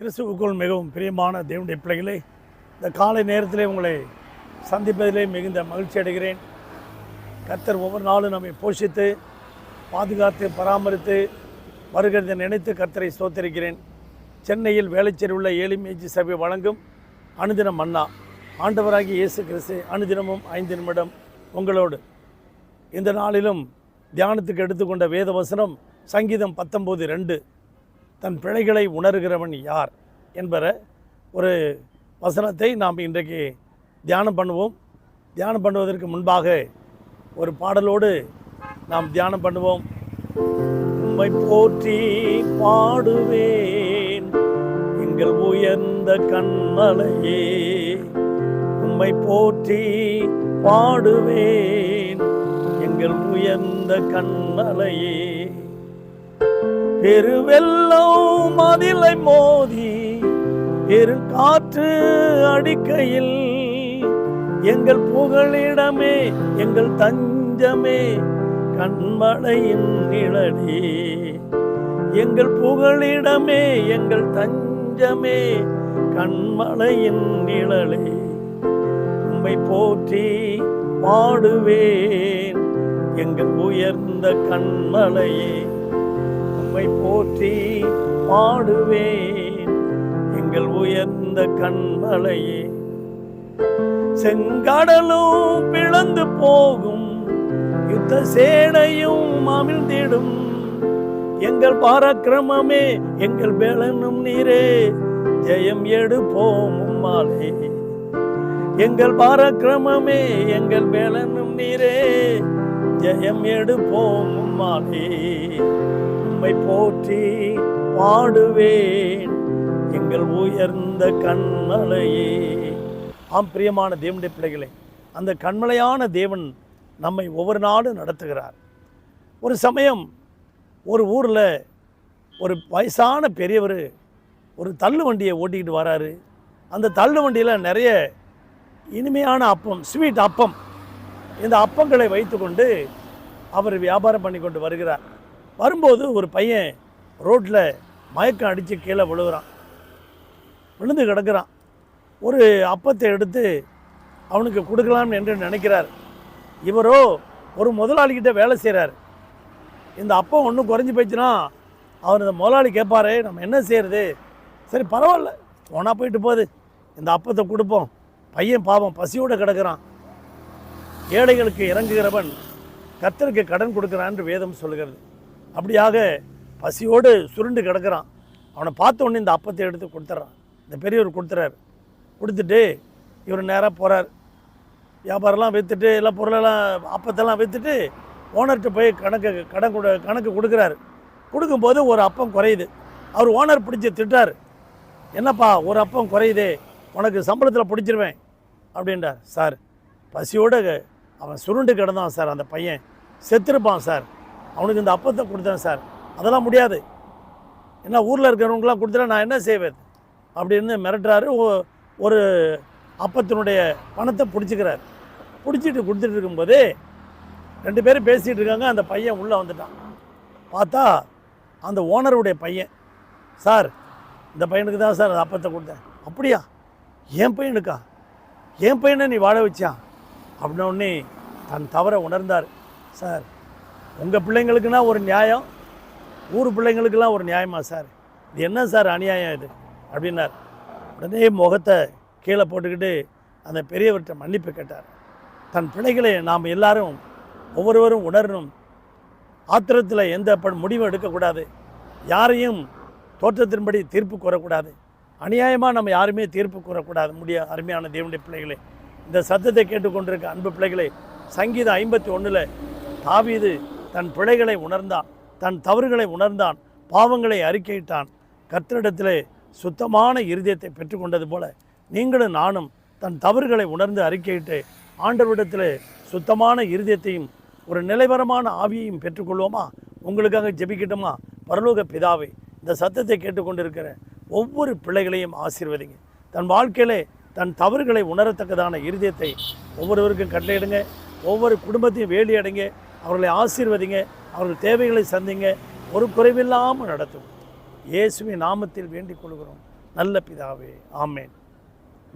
கிறிஸ்துவுக்குள் மிகவும் பிரியமான தேவனுடைய பிள்ளைகளை இந்த காலை நேரத்திலே உங்களை சந்திப்பதிலே மிகுந்த மகிழ்ச்சி அடைகிறேன். கர்த்தர் ஒவ்வொரு நாளும் நம்மை போஷித்து பாதுகாத்து பராமரித்து வருகிறதை நினைத்து கர்த்தரை சோத்தரிக்கிறேன் சென்னையில் வேலைச்சேரி உள்ள ஏழிமேஜி சபை வழங்கும் அனுதினம் அண்ணா ஆண்டவராகிய இயேசு கிறிஸ்து அனுதினமும் ஐந்து நிமிடம் உங்களோடு. இந்த நாளிலும் தியானத்துக்கு எடுத்துக்கொண்ட வேத வசனம் சங்கீதம் பத்தொம்போது ரெண்டு. தன் பிழைகளை உணர்கிறவன் யார் என்பற ஒரு வசனத்தை நாம் இன்றைக்கு தியானம் பண்ணுவோம். தியானம் பண்ணுவதற்கு முன்பாக ஒரு பாடலோடு நாம் தியானம் பண்ணுவோம். உம்மை போற்றி பாடுவேன் எங்கள் உயர்ந்த கண்மலையே. உம்மை போற்றி பாடுவேன் எங்கள் உயர்ந்த கண்மலையே. பெருவெல்லம் மதிலை மோதி பெருங்காற்று அடிக்கையில் எங்கள் புகழிடமே எங்கள் தஞ்சமே கண்மழையின் நிழலே. எங்கள் புகழிடமே எங்கள் தஞ்சமே கண்மலையின் நிழலே. உம்மை போற்றி பாடுவேன் எங்கள் உயர்ந்த கண்மலையே. உம்மை போற்றி பாடுவேன். எங்கள் உயர்ந்த கண்மலையே செங்கடலும் பிளந்து போகும். யுத்த சேனையும் அமிழ்ந்திடும். எங்கள் பாரக்கிரமமே எங்கள் பேலனும் நீரே. ஜெயம் எடுப்போம் உம்மாலே. எங்கள் பாரக்கிரமமே எங்கள் பேலனும் நீரே. ஜெயம் எடுப்போம் உம்மாலே. உம்மை போற்றி பாடுவேன். எங்கள் உயர்ந்த கண்மலையே. ஆம் பிரியமான தேவனுடைய பிள்ளைகளே அந்த கண்மலையான தேவன் நம்மை ஒவ்வொரு நாளும் நடத்துகிறார். ஒரு சமயம் ஒரு ஊரில் ஒரு வயசான பெரியவர் ஒரு தள்ளு வண்டியை ஓட்டிக்கிட்டு வராரு. அந்த தள்ளு வண்டியில் நிறைய இனிமையான அப்பம் ஸ்வீட் அப்பம் இந்த அப்பங்களை வைத்துக்கொண்டு அவர் வியாபாரம் பண்ணி கொண்டு வருகிறார். வரும்போது ஒரு பையன் ரோட்டில் மயக்கம் அடித்து கீழே விழுகிறான். விழுந்து கிடக்கிறான். ஒரு அப்பத்தை எடுத்து அவனுக்கு கொடுக்கலாம் என்று நினைக்கிறார். இவரோ ஒரு முதலாளிகிட்ட வேலை செய்கிறார் இந்த அப்பம் ஒன்றும் குறைஞ்சி போயிடுச்சுன்னா அவர் இந்த முதலாளி கேட்பாரு நம்ம என்ன செய்கிறது சரி பரவாயில்ல. போனால் போயிட்டு போகுது. இந்த அப்பத்தை கொடுப்போம். பையன் பாவம் பசியோடு கிடக்கிறான். ஏழைகளுக்கு இறங்குகிறவன் கர்த்தருக்கு கடன் கொடுக்குறான் என்று வேதம் சொல்லுகிறது அப்படியாக பசியோடு சுருண்டு கிடக்கிறான். அவனை பார்த்த உடனே இந்த அப்பத்தை எடுத்து கொடுத்துட்றான். இந்த பெரியவர் கொடுத்துறாரு கொடுத்துட்டு இவர் நேராக போகிறார் வியாபாரம்லாம் விற்றுட்டு எல்லாம் பொருளெல்லாம் அப்பத்தெல்லாம் விற்றுட்டு ஓனர்கிட்ட போய் கணக்கு கடன் கொடு கணக்கு கொடுக்குறாரு. கொடுக்கும்போது ஒரு அப்பம் குறையுது. அவர் ஓனர் பிடிச்சி திட்டார். என்னப்பா ஒரு அப்பம் குறையுது உனக்கு சம்பளத்தில் பிடிச்சிருவேன் அப்படின்றார். சார் பசியோடு அவன் சுருண்டு கிடந்தான் சார் அந்த பையன். செத்துருப்பான் சார். அவனுக்கு இந்த அப்பத்தை கொடுத்தேன் சார். அதெல்லாம் முடியாது. என்ன ஊரில் இருக்கிறவங்களாம் கொடுத்துட்டா நான் என்ன செய்வேன்? அப்படின்னு மிரட்டுறாரு. ஒரு அப்பத்தினுடைய பணத்தை பிடிச்சிக்கிறார். பிடிச்சிட்டு கொடுத்துட்டு இருக்கும்போது ரெண்டு பேரும் பேசிகிட்டு இருக்காங்க. அந்த பையன் உள்ளே வந்துட்டான். பார்த்தா அந்த ஓனருடைய பையன் சார் இந்த பையனுக்கு தான் சார் அந்த அப்பத்தை கொடுத்தேன். அப்படியா? என் பையனுக்கா? என் பையனை நீ வாழ வச்சியா அப்படின்ன தன் தவறை உணர்ந்தார். சார் உங்கள் பிள்ளைங்களுக்குன்னா ஒரு நியாயம் ஊர் பிள்ளைங்களுக்கெல்லாம் ஒரு நியாயமா சார்? இது என்ன சார் அநியாயம் இது? அப்படின்னார். உடனே முகத்தை கீழே போட்டுக்கிட்டு அந்த பெரியவர்கிட்ட மன்னிப்பு கேட்டார். தன் பிள்ளைகளை நாம் எல்லாரும் ஒவ்வொருவரும் உணரணும். ஆத்திரத்தில் எந்த ப- முடிவும் எடுக்கக்கூடாது. யாரையும் தோற்றத்தின்படி தீர்ப்பு கூறக்கூடாது. அநியாயமாக நம்ம யாருமே தீர்ப்பு கூறக்கூடாது. முடிய அருமையான தேவனுடைய பிள்ளைகளே. இந்த சத்தத்தை கேட்டுக்கொண்டிருக்க அன்பு பிள்ளைகளே சங்கீதம் ஐம்பத்தி ஒன்றில் தாவீது தன் பிழைகளை உணர்ந்தான் தன் தவறுகளை உணர்ந்தான் பாவங்களை அறிக்கையிட்டான். கர்த்தரிடத்திலே சுத்தமான இருதயத்தை பெற்றுக்கொண்டது போல நீங்களும் நானும் தன் தவறுகளை உணர்ந்து அறிக்கையிட்டு ஆண்டவரிடத்திலே சுத்தமான இருதயத்தையும் ஒரு நிலைவரமான ஆவியையும் பெற்றுக்கொள்வோமா? உங்களுக்காக ஜெபிக்கட்டுமா? பரலோக பிதாவை இந்த சத்தத்தை கேட்டுக்கொண்டிருக்கிற ஒவ்வொரு பிள்ளைகளையும் ஆசீர்வதிங்க. தன் வாழ்க்கையிலே தன் தவறுகளை உணரத்தக்கதான இருதயத்தை ஒவ்வொருவருக்கும் கட்டளையிடுங்க. ஒவ்வொரு குடும்பத்தையும் வேலி அடைங்க அவர்களை ஆசீர்வதிங்க அவர்கள் தேவைகளை சந்திங்க ஒரு குறைவில்லாமல் நடத்தும். இயேசுவின் நாமத்தில் வேண்டிக் கொள்கிறோம். நல்ல பிதாவே ஆமேன்.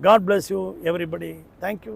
God bless you everybody thank you